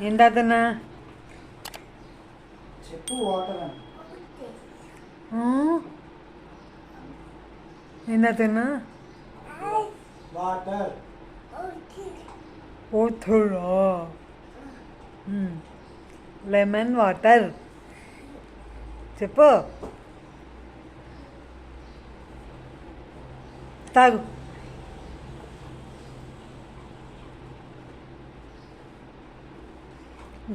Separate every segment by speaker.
Speaker 1: ఏం తాగుతున్నా
Speaker 2: చెప్పు వాటర్ అని.
Speaker 1: ఆ? ఏం తాగుతున్నా
Speaker 2: వాటర్
Speaker 1: వాటరా లెమన్ వాటర్. చెప్పు. తాగు.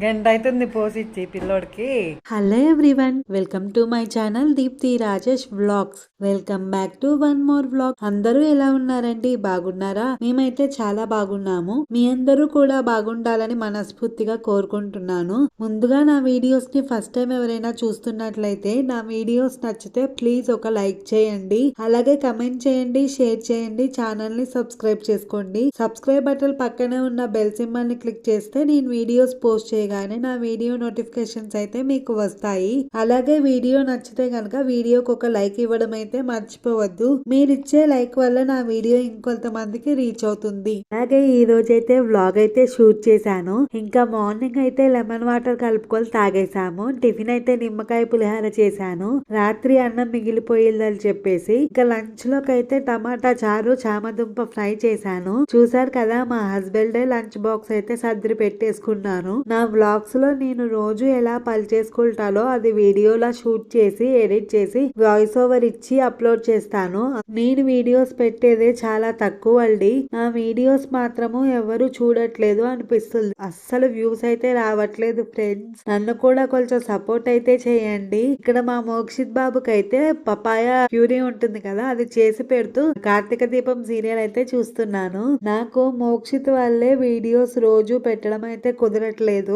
Speaker 1: గంట అవుతుంది పోసిచ్చి పిల్లోడికి.
Speaker 3: Hello everyone welcome to my channel Deepthi Rajesh vlogs welcome back to one more vlog అందరూ ఎలా ఉన్నారండి? బాగున్నారా? మేమైతే చాలా బాగున్నాము. మీ అందరూ కూడా బాగుండాలని మనస్ఫూర్తిగా కోరుకుంటున్నాను. ముందుగా నా వీడియోస్ని ఫస్ట్ టైం ఎవరైనా చూస్తున్నట్లయితే నా వీడియోస్ నచ్చితే ప్లీజ్ ఒక లైక్ చేయండి. అలాగే కమెంట్ చేయండి షేర్ చేయండి ఛానల్ని సబ్స్క్రైబ్ చేసుకోండి. సబ్స్క్రైబ్ బటన్ పక్కనే ఉన్న బెల్ సింబల్ని క్లిక్ చేస్తే నేను వీడియోస్ పోస్ట్ చేయగానే నా వీడియో నోటిఫికేషన్స్ అయితే మీకు వస్తాయి. అలాగే వీడియో నచ్చితే కనుక వీడియోకి ఒక లైక్ ఇవ్వడం అయితే మర్చిపోవద్దు. మీరిచ్చే లైక్ వల్ల నా వీడియో ఇంకొంతమందికి రీచ్ అవుతుంది. అలాగే ఈ రోజు అయితే వ్లాగ్ అయితే షూట్ చేశాను. ఇంకా మార్నింగ్ అయితే లెమన్ వాటర్ కలుపుకొని తాగేసాము టిఫిన్ అయితే నిమ్మకాయ పులిహార చేశాను. రాత్రి అన్నం మిగిలిపోయిందని చెప్పేసి ఇంకా లంచ్లోకి అయితే టమాటా చారు చామదుంప ఫ్రై చేశాను. చూసారు కదా మా హస్బెండ్ లంచ్ బాక్స్ అయితే సర్దిరి పెట్టేసుకున్నాను నా వ్లాగ్స్లో నేను రోజు ఎలా పని చేసుకుంటానో అది వీడియోలా షూట్ చేసి ఎడిట్ చేసి వాయిస్ ఓవర్ ఇచ్చి అప్లోడ్ చేస్తాను. నేను వీడియోస్ పెట్టేదే చాలా తక్కువ అండి నా వీడియోస్ మాత్రము ఎవరు చూడట్లేదు అనిపిస్తుంది. అస్సలు వ్యూస్ అయితే రావట్లేదు ఫ్రెండ్స్. నన్ను కూడా కొంచెం సపోర్ట్ అయితే చేయండి. ఇక్కడ మా మోక్షిత్ బాబుకి అయితే పపాయ ప్యూరీ ఉంటుంది కదా అది చేసి పెడుతూ కార్తీక దీపం సీరియల్ అయితే చూస్తున్నాను. నాకు మోక్షిత్ వల్లే వీడియోస్ రోజు పెట్టడం అయితే కుదరట్లేదు.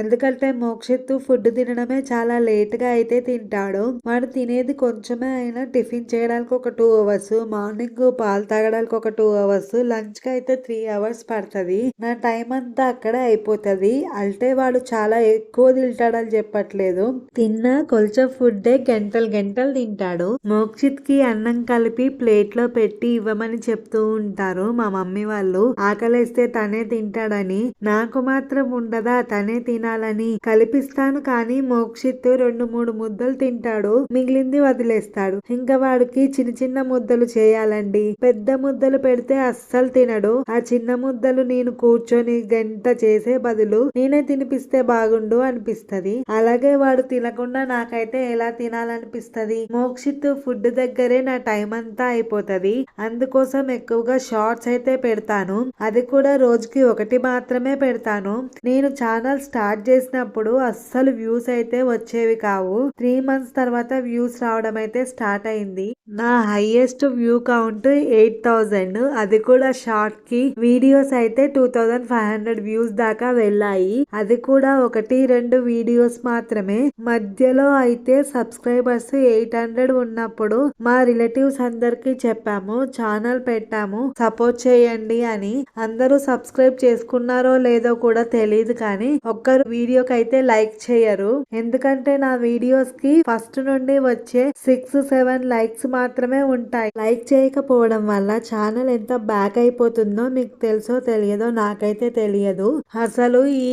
Speaker 3: ఎందుకంటే మోక్షిత్తు ఫుడ్ తినడమే చాలా లేట్గా అయితే తింటాడు. వాడు తినేది కొంచెమే అయినా టిఫిన్ చేయడానికి ఒక టూ అవర్స్ మార్నింగ్ పాలు తాగడానికి ఒక టూ అవర్స్ లంచ్కి అయితే త్రీ అవర్స్ పడుతుంది. నా టైం అంతా అక్కడే అయిపోతది. అంటే వాడు చాలా ఎక్కువ తింటాడని చెప్పట్లేదు. తిన్నా కొంచెం ఫుడ్ గంటలు గంటలు తింటాడు. మోక్షిత్కి అన్నం కలిపి ప్లేట్లో పెట్టి ఇవ్వమని చెప్తూ ఉంటారు మా మమ్మీ వాళ్ళు. ఆకలేస్తే తనే తింటాడని. నాకు మాత్రం ఉండదా? తనే తినాలని కలిపిస్తాను కానీ మోక్షిత్ రెండు మూడు ముద్దలు తింటాడు మిగిలింది వదిలేస్తాడు. ఇంకా వాడికి చిన్న చిన్న ముద్దలు చేయాలండి. పెద్ద ముద్దలు పెడితే అస్సలు తినడు. ఆ చిన్న ముద్దలు నేను కూర్చొని గంట చేసే బదులు నేనే తినిపిస్తే బాగుండు అనిపిస్తది. అలాగే వాడు తినకుండా నాకైతే ఎలా తినాలనిపిస్తది? మోక్షిత్ ఫుడ్ దగ్గరే నా టైం అంతా అయిపోతది. అందుకోసం ఎక్కువగా షార్ట్స్ అయితే పెడతాను. అది కూడా రోజుకి ఒకటి మాత్రమే పెడతాను. నేను చాలా ఛానల్ స్టార్ట్ చేసినప్పుడు అస్సలు వ్యూస్ అయితే వచ్చేవి కావు. త్రీ మంత్స్ తర్వాత వ్యూస్ రావడం అయితే స్టార్ట్ అయింది. నా highest view count eight thousand. అది కూడా షార్ట్కి వీడియోస్ అయితే two thousand five hundred views దాకా వెళ్ళాయి. అది కూడా ఒకటి రెండు వీడియోస్ మాత్రమే. మధ్యలో అయితే సబ్స్క్రైబర్స్ ఎయిట్ హండ్రెడ్ ఉన్నప్పుడు మా రిలేటివ్స్ అందరికి చెప్పాము ఛానల్ పెట్టాము సపోర్ట్ చేయండి అని. అందరూ సబ్స్క్రైబ్ చేసుకున్నారో లేదో కూడా తెలియదు కానీ ఒక్కరు వీడియోకి అయితే లైక్ చేయరు. ఎందుకంటే నా వీడియోస్కి ఫస్ట్ నుండి వచ్చే సిక్స్ సెవెన్ లైక్స్ మాత్రమే ఉంటాయి. లైక్ చేయకపోవడం వల్ల ఛానల్ ఎంత బ్యాక్ అయిపోతుందో మీకు తెలుసో తెలియదో నాకైతే తెలియదు. అసలు ఈ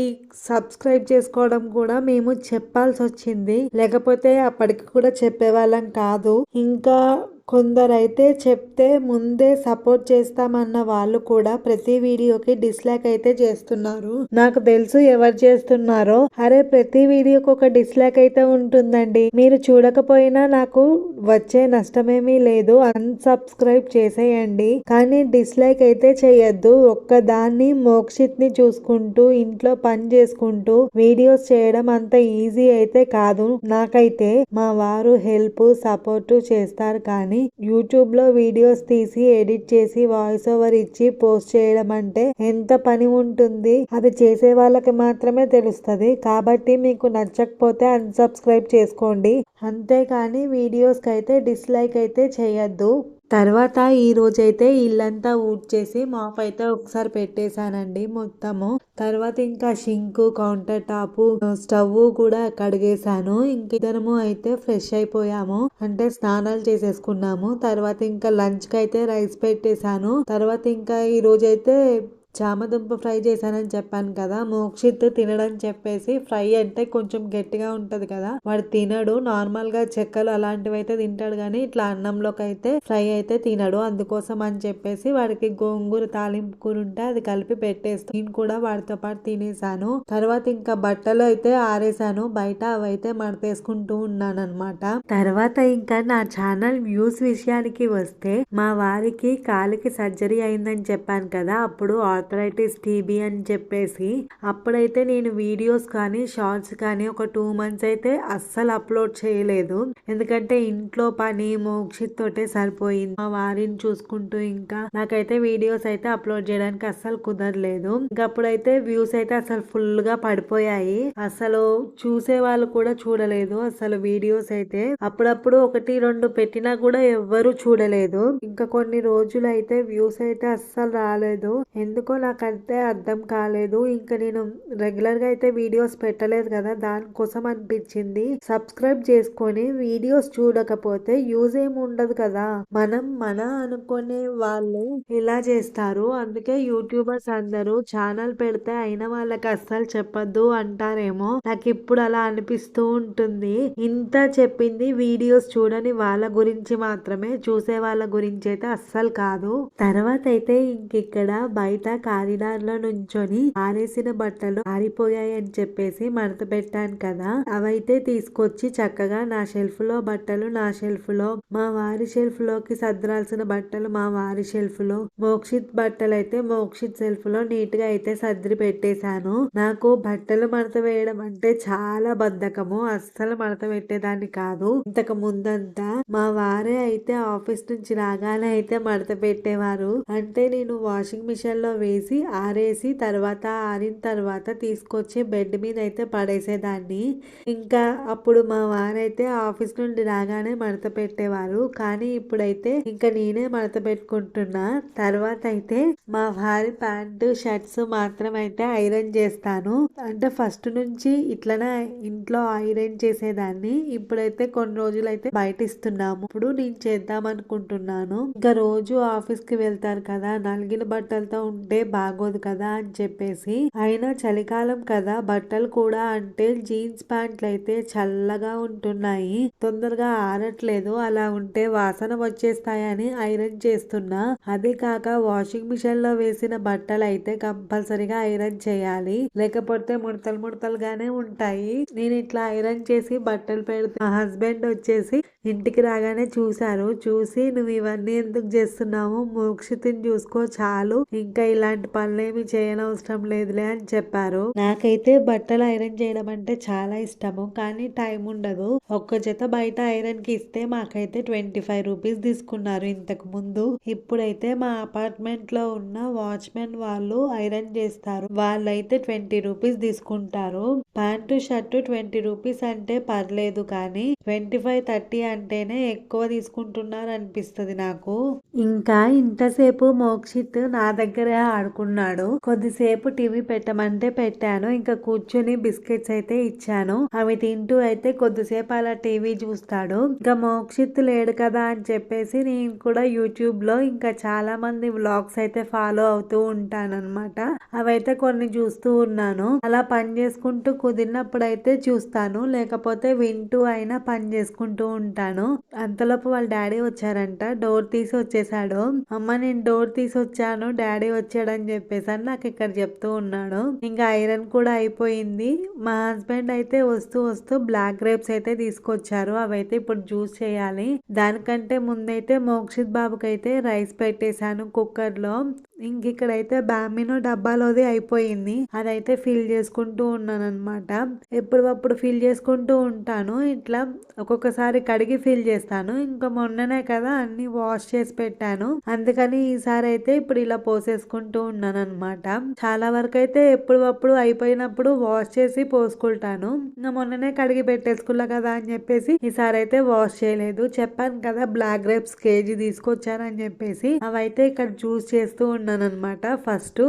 Speaker 3: సబ్స్క్రైబ్ చేసుకోవడం కూడా మేము చెప్పాల్సి వచ్చింది లేకపోతే అప్పటికి కూడా చెప్పేవాళ్ళం కాదు. ఇంకా కొందరైతే చెప్తే ముందే సపోర్ట్ చేస్తామన్న వాళ్ళు కూడా ప్రతి వీడియోకి డిస్లైక్ అయితే చేస్తున్నారు. నాకు తెలుసు ఎవరు చేస్తున్నారో. అరే ప్రతి వీడియోకి ఒక డిస్లైక్ అయితే ఉంటుందండి. మీరు చూడకపోయినా నాకు వచ్చే నష్టమేమీ లేదు. అన్సబ్స్క్రైబ్ చేసేయండి. కానీ డిస్లైక్ అయితే చేయొద్దు. ఒక్కదాన్ని మోక్షిత్ని చూసుకుంటూ ఇంట్లో పని చేసుకుంటూ వీడియోస్ చేయడం అంత ఈజీ అయితే కాదు. నాకైతే మా వారు హెల్ప్ సపోర్ట్ చేస్తారు కానీ యూట్యూబ్లో వీడియోస్ తీసి ఎడిట్ చేసి వాయిస్ ఓవర్ ఇచ్చి పోస్ట్ చేయడం అంటే ఎంత పని ఉంటుంది? అది చేసే వాళ్ళకి మాత్రమే తెలుస్తుంది. కాబట్టి మీకు నచ్చకపోతే అన్సబ్స్క్రైబ్ చేసుకోండి. అంతేకాని వీడియోస్కి అయితే డిస్లైక్ అయితే చేయొద్దు. తర్వాత ఈ రోజైతే ఇల్లంతా ఊడ్చేసి మాప్ అయితే ఒకసారి పెట్టేశానండి మొత్తము. తర్వాత ఇంకా షింక్ కౌంటర్ టాప్ స్టవ్ కూడా కడిగేశాను. ఇంక ఇద్దరము అయితే ఫ్రెష్ అయిపోయాము. అంటే స్నానాలు చేసేసుకున్నాము. తర్వాత ఇంకా లంచ్కి అయితే రైస్ పెట్టేశాను. తర్వాత ఇంకా ఈ రోజైతే చామదుంప ఫ్రై చేశానని చెప్పాను కదా మోక్షిత్ తినడం చెప్పేసి ఫ్రై అంటే కొంచెం గట్టిగా ఉంటది కదా. వాడు తినడు నార్మల్గా చెక్కలు అలాంటివి అయితే తింటాడు కానీ ఇట్లా అన్నంలోకి అయితే ఫ్రై అయితే తినడు. అందుకోసం అని చెప్పేసి వాడికి గోంగూర తాలింపు కూర ఉంటే అది కలిపి పెట్టేస్తాను నేను కూడా వాడితో పాటు తినేసాను. తర్వాత ఇంకా బట్టలు అయితే ఆరేసాను. బయట అవైతే మడతేసుకుంటూ ఉన్నాను అనమాట తర్వాత ఇంకా నా ఛానల్ వ్యూస్ విషయానికి వస్తే మా వారికి కాలికి సర్జరీ అయిందని చెప్పాను కదా అప్పుడు ఆర్థరైటిస్ టీబీ అని చెప్పేసి అప్పుడైతే నేను వీడియోస్ కానీ షార్ట్స్ కానీ ఒక టూ మంత్స్ అయితే అస్సలు అప్లోడ్ చేయలేదు. ఎందుకంటే ఇంట్లో పని మోక్షిత్ తోటే సరిపోయింది. మా వారిని చూసుకుంటూ ఇంకా నాకైతే వీడియోస్ అయితే అప్లోడ్ చేయడానికి అస్సలు కుదరలేదు. ఇంకప్పుడైతే వ్యూస్ అయితే అసలు ఫుల్గా పడిపోయాయి. అసలు చూసే వాళ్ళు కూడా చూడలేదు అసలు వీడియోస్ అయితే. అప్పుడప్పుడు ఒకటి రెండు పెట్టినా కూడా ఎవ్వరు చూడలేదు. ఇంకా కొన్ని రోజులు అయితే వ్యూస్ అయితే అస్సలు రాలేదు. ఎందుకో నాకైతే అర్థం కాలేదు. ఇంకా నేను రెగ్యులర్గా అయితే వీడియోస్ పెట్టలేదు కదా దానికోసం అనిపించింది. సబ్స్క్రైబ్ చేసుకొని వీడియోస్ చూడకపోతే యూజ్ ఏమి ఉండదు కదా. మనం మన అనుకునే వాళ్ళు ఇలా చేస్తారు. అందుకే యూట్యూబర్స్ అందరూ ఛానల్ పెడితే అయిన వాళ్ళకి అస్సలు చెప్పొద్దు అంటారేమో. నాకు ఇప్పుడు అలా అనిపిస్తూ ఉంటుంది. ఇంత చెప్పింది వీడియోస్ చూడని వాళ్ళ గురించి మాత్రమే చూసే వాళ్ళ గురించి అయితే అస్సలు కాదు. తర్వాత అయితే ఇంక ఇక్కడ బయట కారిడార్లో నుంచొని ఆరేసిన బట్టలు ఆరిపోయాయి అని చెప్పేసి మడత పెట్టాను కదా. అవైతే తీసుకొచ్చి చక్కగా నా షెల్ఫ్లో బట్టలు నా షెల్ఫ్లో మా వారి షెల్ఫ్లోకి సర్దరాల్సిన బట్టలు మా వారి షెల్ఫ్లో మోక్షిత్ బట్టలు అయితే మోక్షిత్ షెల్ఫ్లో నీట్గా అయితే సర్దిరి పెట్టేశాను. నాకు బట్టలు మడత వేయడం అంటే చాలా బద్ధకము. అస్సలు మడత పెట్టేదాన్ని కాదు. ఇంతకు ముందంతా మా వారే అయితే ఆఫీస్ నుంచి రాగానే అయితే మడత పెట్టేవారు. అంటే నేను వాషింగ్ మిషన్లో వేసి ఆరేసి తర్వాత ఆరిన తర్వాత తీసుకొచ్చి బెడ్ మీద అయితే పడేసేదాన్ని. ఇంకా అప్పుడు మా వారైతే ఆఫీస్ నుండి రాగానే మడత పెట్టేవారు. కానీ ఇప్పుడైతే ఇంకా నేనే మడత పెట్టుకుంటున్నా. తర్వాత అయితే మా వారి ప్యాంటు షర్ట్స్ మాత్రం అయితే ఐరన్ చేస్తాను. అంటే ఫస్ట్ నుంచి ఇట్లనే ఇంట్లో ఐరన్ చేసేదాన్ని. ఇప్పుడైతే కొన్ని రోజులు అయితే బయట ఇస్తున్నాము. ఇప్పుడు నేను చేద్దాం అనుకుంటున్నాను ఇంకా రోజు ఆఫీస్కి వెళ్తారు కదా నలిగిన బట్టలతో ఉంటే బాగోదు కదా అని చెప్పేసి. అయినా చలికాలం కదా బట్టలు కూడా అంటే జీన్స్ ప్యాంట్లు అయితే చల్లగా ఉంటున్నాయి. తొందరగా ఆరట్లేదు అలా ఉంటే వాసన వచ్చేస్తాయని ఐరన్ చేస్తున్నా. అదే కాక వాషింగ్ మిషన్లో వేసిన బట్టలు అయితే కంపల్సరీగా ఐరన్ చేయాలి. లేకపోతే ముడతలు ముడతలుగానే ఉంటాయి. నేను ఇట్లా ఐరన్ చేసి బట్టలు పెడితే మా హస్బెండ్ వచ్చేసి ఇంటికి రాగానే చూశారు. చూసి నువ్వు ఇవన్నీ ఎందుకు చేస్తున్నావు? మోక్షితిని చూసుకో చాలు. ఇంకా ఇలాంటి పనులేమి చేయనవసరం లేదులే అని చెప్పారు. నాకైతే బట్టలు ఐరన్ చేయడం అంటే చాలా ఇష్టము. కానీ టైం ఉండదు. ఒక్క జత బయట ఐరన్కి ఇస్తే మాకైతే ట్వంటీ ఫైవ్ రూపీస్ తీసుకున్నారు ఇంతకు ముందు. ఇప్పుడైతే మా అపార్ట్మెంట్లో ఉన్న వాచ్మెన్ వాళ్ళు ఐరన్ చేస్తారు. వాళ్ళైతే ట్వంటీ రూపీస్ తీసుకుంటారు. ప్యాంటు షర్టు ట్వంటీ రూపీస్ అంటే పర్లేదు కానీ ట్వంటీ ఫైవ్ థర్టీ అంటేనే ఎక్కువ తీసుకుంటున్నారు అనిపిస్తుంది నాకు. ఇంకా ఇంతసేపు మోక్షిత్ నా దగ్గరే ఆడుకున్నాడు. కొద్దిసేపు టీవీ పెట్టమంటే పెట్టాను. ఇంకా కూర్చొని బిస్కెట్స్ అయితే ఇచ్చాను. అవి తింటూ అయితే కొద్దిసేపు అలా టీవీ చూస్తాడు. ఇంకా మోక్షిత్ లేడు కదా అని చెప్పేసి నేను కూడా యూట్యూబ్లో ఇంకా చాలా మంది వ్లాగ్స్ అయితే ఫాలో అవుతూ ఉంటాను అనమాట అవైతే కొన్ని చూస్తూ ఉన్నాను. అలా పని చేసుకుంటూ కుదిరినప్పుడు అయితే చూస్తాను. లేకపోతే వింటూ అయినా పని చేసుకుంటూ ఉంటాను. అంతలోపు వాళ్ళ డాడీ వచ్చారంట. డోర్ తీసి వచ్చేసాడు. అమ్మ నేను డోర్ తీసి వచ్చాను. డాడీ వచ్చాడని చెప్పేసి అని నాకు ఇక్కడ చెప్తూ ఉన్నాడు. ఇంకా ఐరన్ కూడా అయిపోయింది. మా హస్బెండ్ అయితే వస్తూ వస్తూ బ్లాక్ గ్రేప్స్ అయితే తీసుకొచ్చారు. అవైతే ఇప్పుడు జ్యూస్ చేయాలి. దానికంటే ముందైతే మోక్షిత్ బాబుకి అయితే రైస్ పెట్టేశాను కుక్కర్లో. ఇంక ఇక్కడైతే బామినో డబ్బాలోది అయిపోయింది. అదైతే ఫిల్ చేసుకుంటూ ఉన్నాను అనమాట ఎప్పుడప్పుడు ఫిల్ చేసుకుంటూ ఉంటాను. ఇట్లా ఒక్కొక్కసారి కడిగి ఫిల్ చేస్తాను. ఇంకా మొన్ననే కదా అన్ని వాష్ చేసి పెట్టాను. అందుకని ఈసారి అయితే ఇప్పుడు ఇలా పోసేసుకుంటూ ఉన్నాను అనమాట చాలా వరకు అయితే ఎప్పుడప్పుడు అయిపోయినప్పుడు వాష్ చేసి పోసుకుంటాను. ఇంకా మొన్ననే కడిగి పెట్టేసుకున్నా కదా అని చెప్పేసి ఈసారి అయితే వాష్ చేయలేదు. చెప్పాను కదా బ్లాక్ గ్రేప్స్ కేజీ తీసుకొచ్చానని చెప్పేసి. అవైతే ఇక్కడ జ్యూస్ చేస్తూ ఉన్నాను అనమాట ఫస్ట్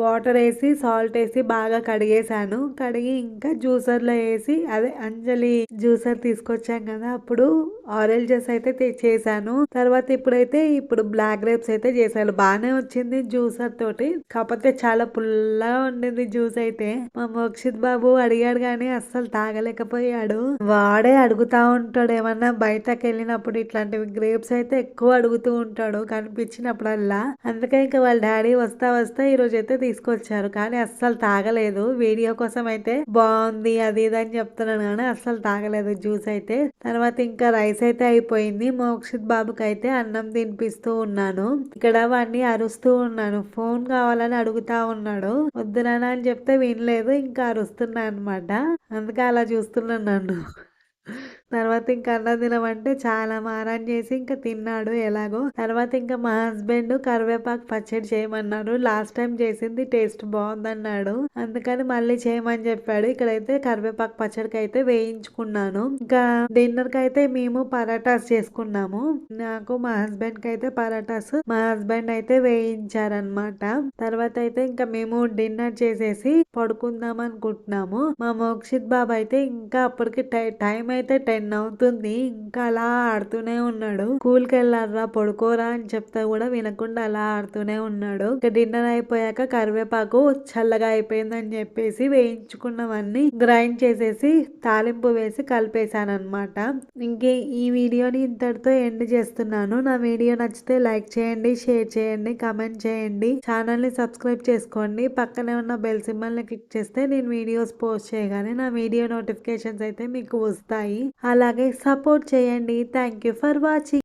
Speaker 3: వాటర్ వేసి సాల్ట్ వేసి బాగా కడిగేసాను కడిగి ఇంకా జ్యూసర్లో వేసి అదే అంజలి జ్యూసర్ తీసుకొచ్చాం కదా అప్పుడు ఆరెంజ్ జ్యూస్ అయితే చేశాను. తర్వాత ఇప్పుడైతే ఇప్పుడు బ్లాక్ గ్రేప్స్ అయితే చేశాను. బాగానే వచ్చింది జ్యూసర్ తోటి. కాకపోతే చాలా పుల్లగా ఉండింది జ్యూస్ అయితే. మా మోక్షిత్ బాబు అడిగాడు కానీ అస్సలు తాగలేకపోయాడు. వాడే అడుగుతా ఉంటాడు. ఏమన్నా బయటకు వెళ్ళినప్పుడు ఇట్లాంటివి గ్రేప్స్ అయితే ఎక్కువ అడుగుతూ ఉంటాడు. కనిపించినప్పుడల్లా. అందుకే ఇంకా వాళ్ళ డాడీ వస్తా వస్తా ఈ రోజు అయితే తీసుకొచ్చారు. కానీ అస్సలు తాగలేదు. వీడియో కోసం అయితే బాగుంది అది ఇది అని చెప్తున్నాను కానీ అస్సలు తాగలేదు. జ్యూస్ అయితే. తర్వాత ఇంకా రైస్ అయితే అయిపోయింది. మోక్షిత్ బాబుకి అయితే అన్నం తినిపిస్తూ ఉన్నాను. ఇక్కడ వాడిని అరుస్తూ ఉన్నాను. ఫోన్ కావాలని అడుగుతా ఉన్నాడు. వద్దునా అని చెప్తే వినలేదు. ఇంకా అరుస్తున్నా అనమాట అందుకే అలా చూస్తున్నాను నన్ను. తర్వాత ఇంకా అన్నం తినమంటే చాలా మారం చేసి ఇంకా తిన్నాడు ఎలాగో. తర్వాత ఇంకా మా హస్బెండ్ కరివేపాకు పచ్చడి చేయమన్నాడు. లాస్ట్ టైం చేసింది టేస్ట్ బాగుందన్నాడు. అందుకని మళ్ళీ చేయమని చెప్పాడు. ఇక్కడైతే కరివేపాకు పచ్చడికి అయితే వేయించుకున్నాను. ఇంకా డిన్నర్కి అయితే మేము పరాటాస్ చేసుకున్నాము. నాకు మా హస్బెండ్కి అయితే పరాటాస్ మా హస్బెండ్ అయితే వేయించారనమాట తర్వాత అయితే ఇంకా మేము డిన్నర్ చేసేసి పడుకుందాం అనుకుంటున్నాము. మా మోక్షిత్ బాబు అయితే ఇంకా అప్పటికి టై- టైం అయితే టెన్ అవుతుంది ఇంకా అలా ఆడుతూనే ఉన్నాడు. స్కూల్కి వెళ్ళారా పడుకోరా అని చెప్తే కూడా వినకుండా అలా ఆడుతూనే ఉన్నాడు. ఇక డిన్నర్ అయిపోయాక కరివేపాకు చల్లగా అయిపోయిందని చెప్పేసి వేయించుకున్నవన్నీ గ్రైండ్ చేసేసి తాలింపు వేసి కలిపేశాను అనమాట ఇంకే ఈ వీడియోని ఇంతటితో ఎండ్ చేస్తున్నాను. నా వీడియో నచ్చితే లైక్ చేయండి షేర్ చేయండి కమెంట్ చేయండి. ఛానల్ని సబ్స్క్రైబ్ చేసుకోండి. పక్కనే ఉన్న బెల్ సింబల్ని క్లిక్ చేస్తే నేను వీడియోస్ పోస్ట్ చేయగానే నా వీడియో నోటిఫికేషన్స్ అయితే మీకు వస్తాయి. అలాగే సపోర్ట్ చేయండి. Thank you for watching